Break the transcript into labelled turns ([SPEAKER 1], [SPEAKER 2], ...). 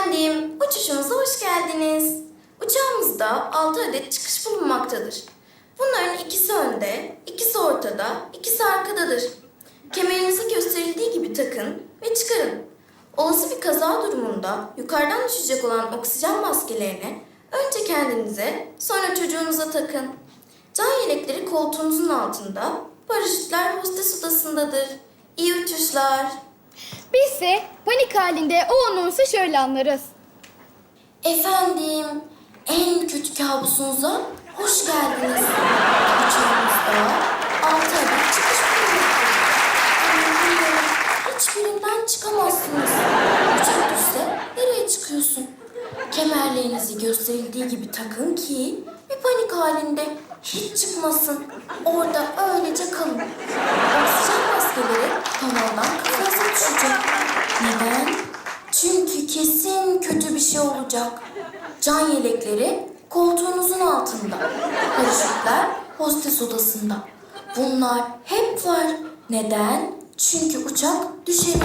[SPEAKER 1] Efendim, uçuşumuza hoş geldiniz. Uçağımızda 6 adet çıkış bulunmaktadır. Bunların ikisi önde, ikisi ortada, ikisi arkadadır. Kemerinizi gösterildiği gibi takın ve çıkarın. Olası bir kaza durumunda yukarıdan düşecek olan oksijen maskelerini önce kendinize, sonra çocuğunuza takın. Can yelekleri koltuğunuzun altında, paraşütler hostes odasındadır. İyi uçuşlar.
[SPEAKER 2] Bizse panik halinde o anonsu şöyle anlarız.
[SPEAKER 1] Efendim, en kötü kabusunuza hoş geldiniz. Uçağımızda altı adet çıkış bulunmaktadır. Hiçbirinden çıkamazsınız. Uçak düşse nereye çıkıyorsun? Kemerlerinizi gösterildiği gibi takın ki bir panik halinde hiç çıkmasın. Orada öylece kalın. Çünkü kesin kötü bir şey olacak. Can yelekleri koltuğunuzun altında. Paraşütler hostes odasında. Bunlar hep var. Neden? Çünkü uçak düşebilir.